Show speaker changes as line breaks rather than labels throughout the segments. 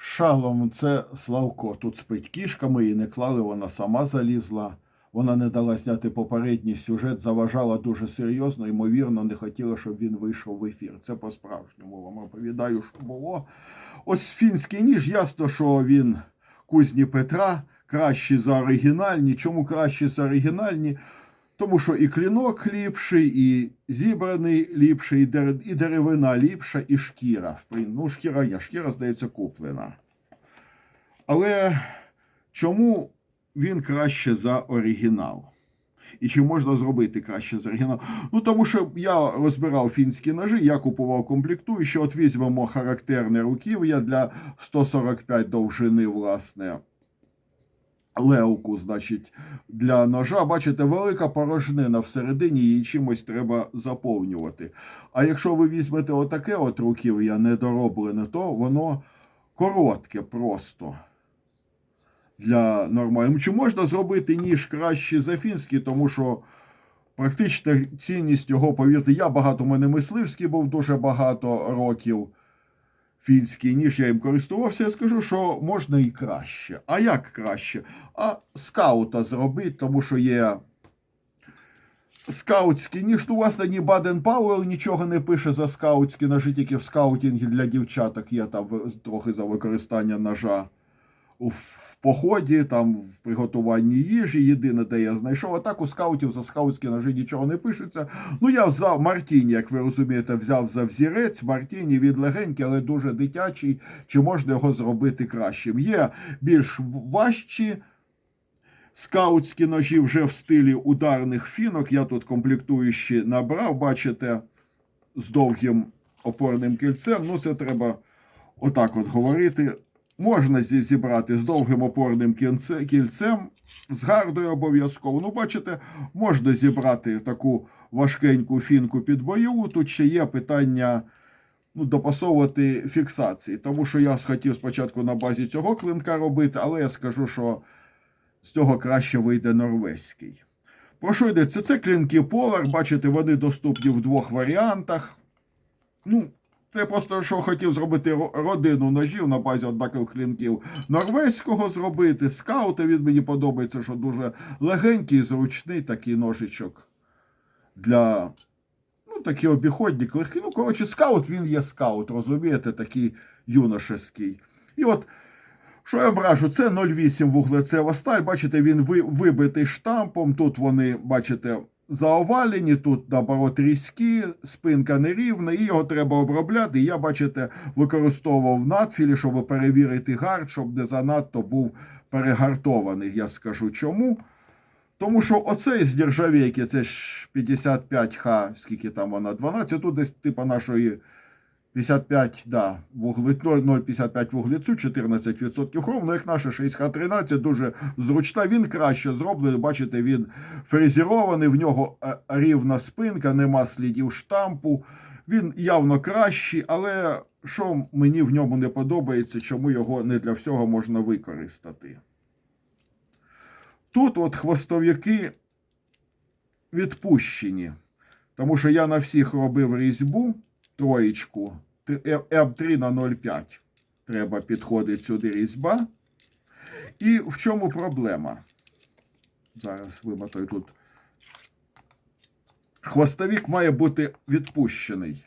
Шалом, це Славко. Тут спить кішка, ми її не клали, вона сама залізла. Вона не дала зняти попередній сюжет, заважала дуже серйозно, ймовірно, не хотіла, щоб він вийшов в ефір. Це по-справжньому вам розповідаю, що було. Ось фінський ніж, ясно, що він кузні Петра, кращий за оригінальні. Чому кращий за оригінальні? Тому що і клінок ліпший, і зібраний ліпший, і деревина ліпша, і шкіра. Ну, шкіра є, шкіра, здається, куплена. Але чому він краще за оригінал? І чи можна зробити краще за оригінал? Ну, тому що я розбирав фінські ножі, я купував комплектуючі. От візьмемо характерне руків'я для 145 довжини, власне, левку, значить, для ножа. Бачите, велика порожнина всередині, її чимось треба заповнювати. А якщо ви візьмете отаке от руків'я недороблене, то воно коротке просто. Для нормального. Чи можна зробити ніж краще за фінський, тому що практично цінність його, повірте, я багато, у мене мисливський був дуже багато років. Фінський ніж я їм користувався, я скажу, що можна і краще. А як краще? А скаута зробити, тому що є скаутські ніж. Ну, власне, ні Баден Пауер нічого не пише за скаутські ножі, тільки в скаутінгі для дівчаток є там трохи за використання ножа в поході, там в приготуванні їжі. Єдине, де я знайшов. А так у скаутів за скаутські ножі нічого не пишеться. Ну, я взяв Мартіні, як ви розумієте, взяв за взірець. Мартіні він легенький, але дуже дитячий. Чи можна його зробити кращим? Є більш важчі. Скаутські ножі вже в стилі ударних фінок. Я тут комплектуючі набрав, бачите, з довгим опорним кільцем. Ну, це треба отак от говорити. Можна зібрати з довгим опорним кільцем, з гардою обов'язково. Ну, бачите, можна зібрати таку важкеньку фінку під бойову. Тут ще є питання ну, допасовувати фіксації. Тому що я хотів спочатку на базі цього клинка робити, але я скажу, що з цього краще вийде норвезький. Про що йдеться? Це клінки Polar, бачите, вони доступні в двох варіантах. Ну, це просто що хотів зробити родину ножів на базі однакових клінків норвезького зробити. Скаути він мені подобається, що дуже легенький, зручний такий ножичок для. Ну, такі обіходні, легкі. Ну, коротше, скаут він є скаут, розумієте, такий юношеський. І от що я бражу, це 0,8 вуглецева сталь. Бачите, він вибитий штампом. Тут вони, бачите, заовалені, тут наоборот різкі, спинка нерівна, і його треба обробляти. Я, бачите, використовував надфілі, щоб перевірити гард, щоб не занадто був перегартований. Я скажу чому. Тому що оцей з нержавійки, це ж 55Х, скільки там вона, 12, тут десь типа нашої 55, да, вугле, 0,55 вуглецю, 14% хром, ну як наша 6Х13, дуже зручна, він краще зроблений, бачите, він фрезерований, в нього е, рівна спинка, нема слідів штампу, він явно кращий, але що мені в ньому не подобається, чому його не для всього можна використати. Тут от хвостов'яки відпущені, тому що я на всіх робив різьбу, троєчку, М3 на 0,5. Треба підходить сюди різьба. І в чому проблема? Зараз вимотаю тут. Хвостовік має бути відпущений.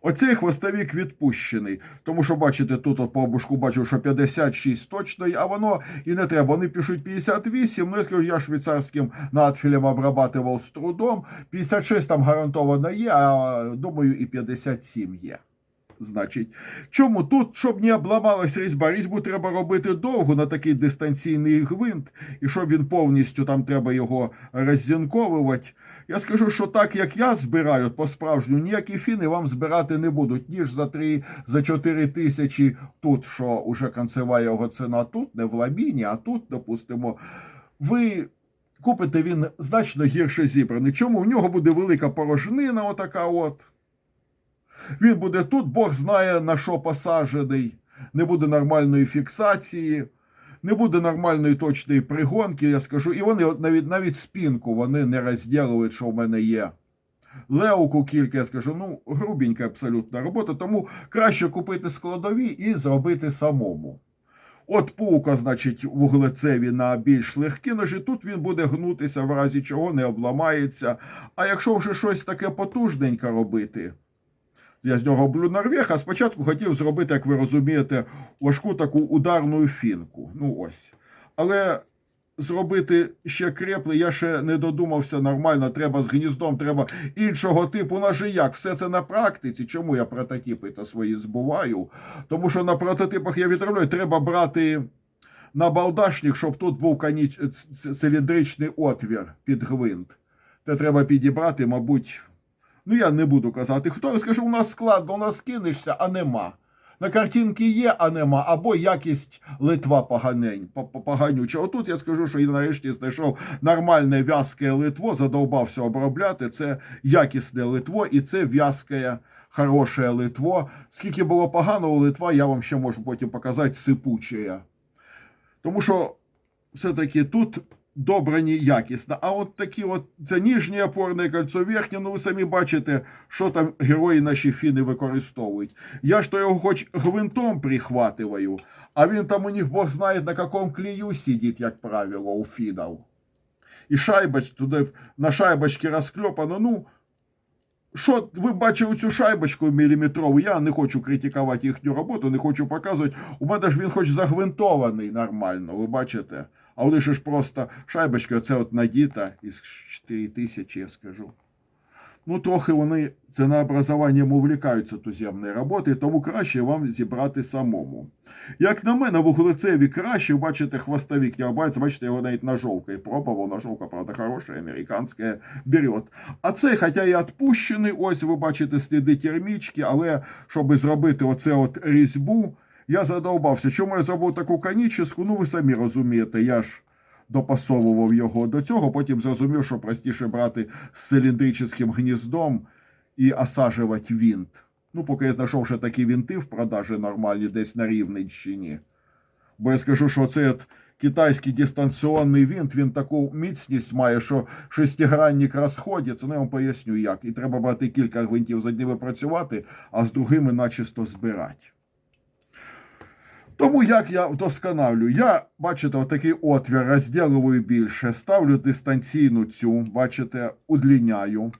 Оцей хвостовік відпущений. Тому що, бачите, тут от по обушку бачу, що 56 точно, а воно і не треба. Вони пишуть 58. Ну, я скажу, я швейцарським надфілем обрабатував з трудом. 56 там гарантовано є, а думаю, і 57 є. Значить, чому тут, щоб не обламалась різьба, різьбу треба робити довго на такий дистанційний гвинт, і щоб він повністю там треба його роззінковувати. Я скажу, що так як я збираю по справжню, ніякі фіни вам збирати не будуть. Ніж за 3, за 4 тисячі тут, що уже концева його ціна тут, не в ламіні, а тут, допустимо, ви купите він значно гірше зібраний. Чому? В нього буде велика порожнина, отака от. Він буде тут, Бог знає на що посаджений, не буде нормальної фіксації, не буде нормальної точної пригонки, я скажу. І вони навіть навіть спінку вони не розділують, що в мене є леуку кілька, я скажу, ну, грубенька абсолютна робота, тому краще купити складові і зробити самому. От пука, значить, вуглецеві на більш легкі ножі, тут він буде гнутися, в разі чого не обламається. А якщо вже щось таке потужненьке робити, я з нього роблю Норвег, а спочатку хотів зробити, як ви розумієте, важку таку ударну фінку. Ну ось. Але зробити ще крепли, я ще не додумався нормально, треба з гніздом, треба іншого типу ножі. Як? Все це на практиці. Чому я прототипи то свої збуваю? Тому що на прототипах я відробляю, треба брати на балдашник, щоб тут був каніч... циліндричний отвір під гвинт. Те треба підібрати, мабуть. Ну, я не буду казати, хто скажу, у нас складно, у нас кинешся, а нема. На картинки є, а нема, або якість литва поганень, по- по- поганюча. Отут я скажу, що я нарешті знайшов нормальне в'язке литво, задовбався обробляти. Це якісне литво, і це в'язке хороше литво. Скільки було поганого литва, я вам ще можу потім показати сипуче. Тому що все-таки тут добрані якісно. А от такі от це ніжнє опорне кольцо верхнє, ну ви самі бачите, що там герої наші фіни використовують. Я ж то його хоч гвинтом прихватываю, а він там у них Бог знає на якому клею сидить, як правило, у фінів. І шайбач туди на шайбочці розкльопано, ну. Що ви бачили цю шайбочку міліметрову? Я не хочу критикувати їхню роботу, не хочу показувати. У мене ж він хоч загвинтований нормально, ви бачите? А вони ж просто шайбочка, оце от надіта із 4 тисячі, я скажу. Ну, трохи вони це на образуванням увлікаються туземної роботи, тому краще вам зібрати самому. Як на мене, вуглецеві краще, бачите, хвостовик тягбається, бачите, його навіть ножовкою пробував, ножовка, правда, хороша, американська, берет. А цей, хоча і відпущений, ось ви бачите сліди термічки, але щоб зробити оце от різьбу, я задовбався. Чому я зробив таку каніческу? Ну, ви самі розумієте, я ж допасовував його до цього, потім зрозумів, що простіше брати з циліндричним гніздом і осаджувати вінт. Ну, поки я знайшов ще такі вінти в продажі нормальні десь на Рівненщині. Бо я скажу, що цей китайський дистанційний вінт, він таку міцність має, що шестигранник розходиться. Ну, я вам поясню як. І треба брати кілька гвинтів з одними працювати, а з другими начисто збирати. Тому як я вдосконалюю? Я, бачите, отакий отвір розділую більше, ставлю дистанційну цю, бачите, удліняю.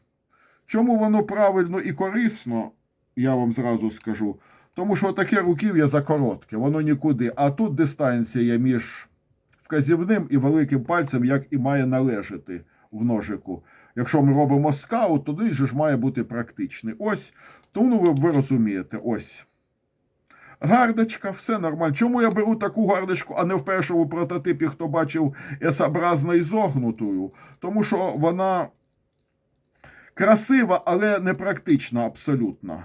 Чому воно правильно і корисно, я вам зразу скажу. Тому що таке руків'я закоротке, воно нікуди. А тут дистанція між вказівним і великим пальцем, як і має належати в ножику. Якщо ми робимо скаут, то він же ж має бути практичний. Ось, тому ну, ви, ви розумієте, ось. Гардочка, все нормально. Чому я беру таку гардочку, а не в першому прототипі, хто бачив S-образно ізогнутою? Тому що вона красива, але не практична абсолютно.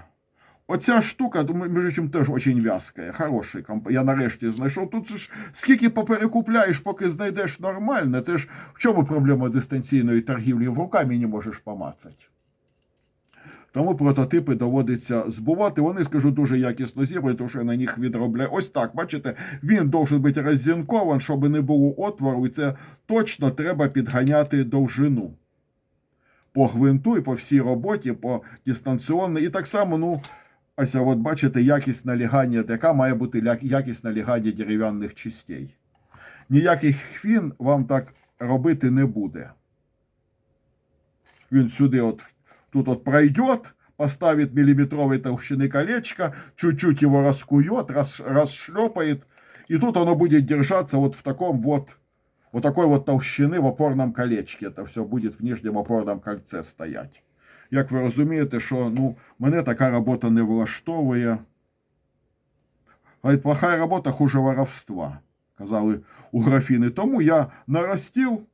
Оця штука, між іншим, теж дуже в'язка. Хороший комп. Я нарешті знайшов. Тут ж скільки поперекупляєш, поки знайдеш нормальне. Це ж в чому проблема дистанційної торгівлі? В руками не можеш помацати. Тому прототипи доводиться збувати. Вони, скажу, дуже якісно зібрані, тому що я на них відробляю. Ось так, бачите, він должен бути роззінкован, щоб не було отвору, і це точно треба підганяти довжину. По гвинту і по всій роботі, по дистанційній. І так само, ну, ось от бачите, якість налягання, яка має бути якість налягання дерев'яних частей. Ніяких хвін вам так робити не буде. Він сюди от тут вот пройдет, поставит миллиметровой толщины колечко, чуть-чуть его раскует, рас, расшлепает, и тут оно будет держаться вот в таком вот, вот такой вот толщины в опорном колечке. Это все будет в нижнем опорном кольце стоять. Як ви розумієте, що ну, мене така робота не влаштовує. Говорить, плохая робота хуже воровства, казали у графіни. Тому я наростив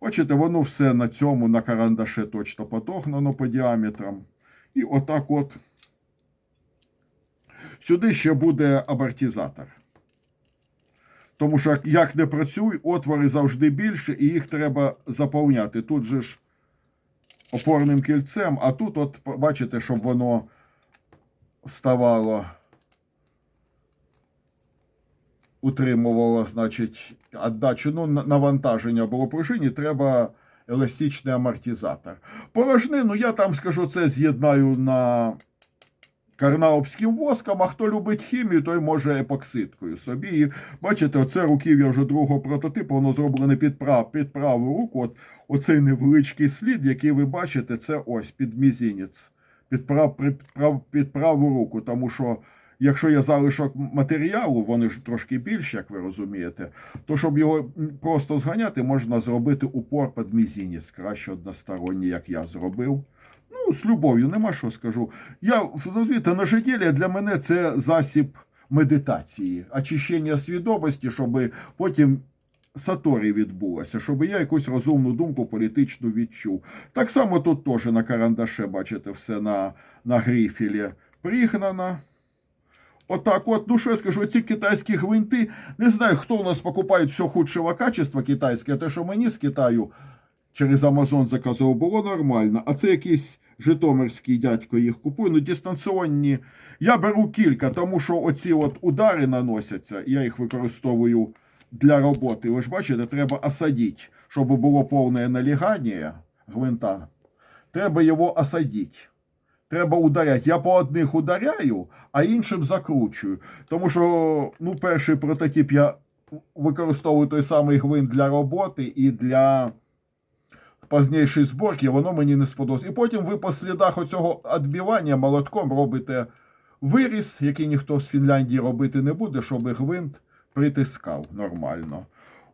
Бачите, воно все на цьому, на карандаше точно подогнано по діаметрам. І отак от. Сюди ще буде амортизатор. Тому що як не працюй, отвори завжди більше, і їх треба заповняти. Тут же ж опорним кільцем, а тут, от, бачите, щоб воно ставало утримувало, значить, віддачу, ну, навантаження було пружині, треба еластичний амортизатор. Порожнину я там скажу, це з'єднаю на карнаубським воском, а хто любить хімію, той може епоксидкою собі. І бачите, оце руків'я вже другого прототипу, воно зроблене під, прав, під праву руку. От, оцей невеличкий слід, який ви бачите, це ось під мізінець, під, прав, під, прав, під праву руку. Тому що якщо є залишок матеріалу, вони ж трошки більші, як ви розумієте, то щоб його просто зганяти, можна зробити упор під мізінець, краще односторонній, як я зробив. Ну, з любов'ю, нема що скажу. Я розумієте, ножеділля для мене це засіб медитації, очищення свідомості, щоб потім саторі відбулося, щоб я якусь розумну думку політичну відчув. Так само тут теж на карандаше, бачите, все на, на грифілі пригнано. Отак от, ну що я скажу, ці китайські гвинти, не знаю, хто у нас покупає все худшого качества китайське, а те, що мені з Китаю через Амазон заказував, було нормально. А це якийсь житомирський дядько їх купує. Ну, дистанційні. Я беру кілька, тому що оці от удари наносяться, я їх використовую для роботи. Ви ж бачите, треба осадити, щоб було повне налягання гвинта. Треба його осадити. Треба ударяти. Я по одних ударяю, а іншим закручую. Тому що ну, перший прототип я використовую той самий гвинт для роботи і для пізнішої зборки, воно мені не сподобалось. І потім ви по слідах оцього відбивання молотком робите виріз, який ніхто з Фінляндії робити не буде, щоб гвинт притискав нормально.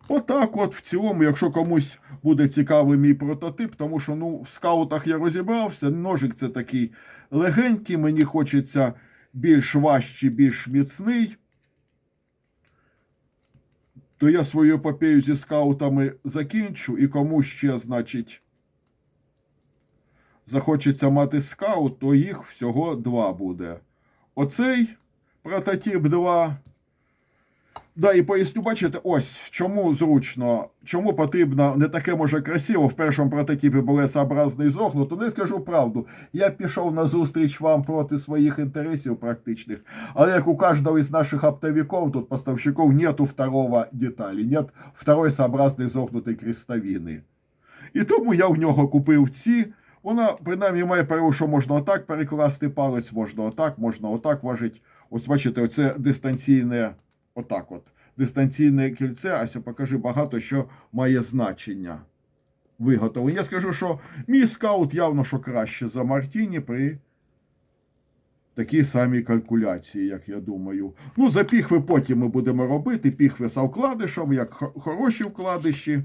Отак, от в цілому, якщо комусь буде цікавий мій прототип, тому що ну, в скаутах я розібрався, ножик це такий легенький, мені хочеться більш важчий, більш міцний. То я свою епопею зі скаутами закінчу, і кому ще, значить, захочеться мати скаут, то їх всього два буде. Оцей прототип 2. Да, і поясню, бачите, ось чому зручно, чому потрібно не таке може красиво. В першому прототипі був S-образний зогнуто. Не скажу правду. Я пішов на зустріч вам проти своїх інтересів практичних. Але як у кожного із наших оптовиков, тут поставщиков нету второго деталі, нет второй сообразної зогнутої крестовини. І тому я в нього купив ці. Вона принаймні має перевагу, що можна отак перекласти палець, можна отак, можна отак важить. Ось бачите, оце дистанційне, отак от. Дистанційне кільце, Ася, покажи багато що має значення виготовлення. Я скажу, що мій скаут явно що краще за Мартіні при такій самій калькуляції, як я думаю. Ну, за піхви потім ми будемо робити. Піхви з вкладишем, як хороші вкладиші.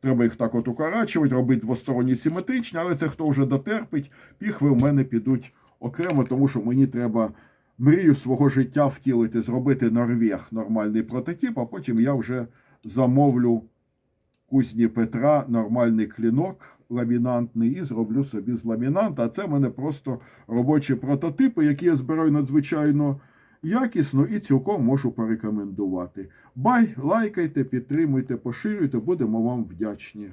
Треба їх так от укорачувати, робити двосторонні симетричні, але це хто вже дотерпить, піхви в мене підуть окремо, тому що мені треба мрію свого життя втілити, зробити Норвег нормальний прототип, а потім я вже замовлю кузні Петра нормальний клінок ламінантний і зроблю собі з ламінанта. А це в мене просто робочі прототипи, які я збираю надзвичайно якісно і цілком можу порекомендувати. Бай, лайкайте, підтримуйте, поширюйте, будемо вам вдячні.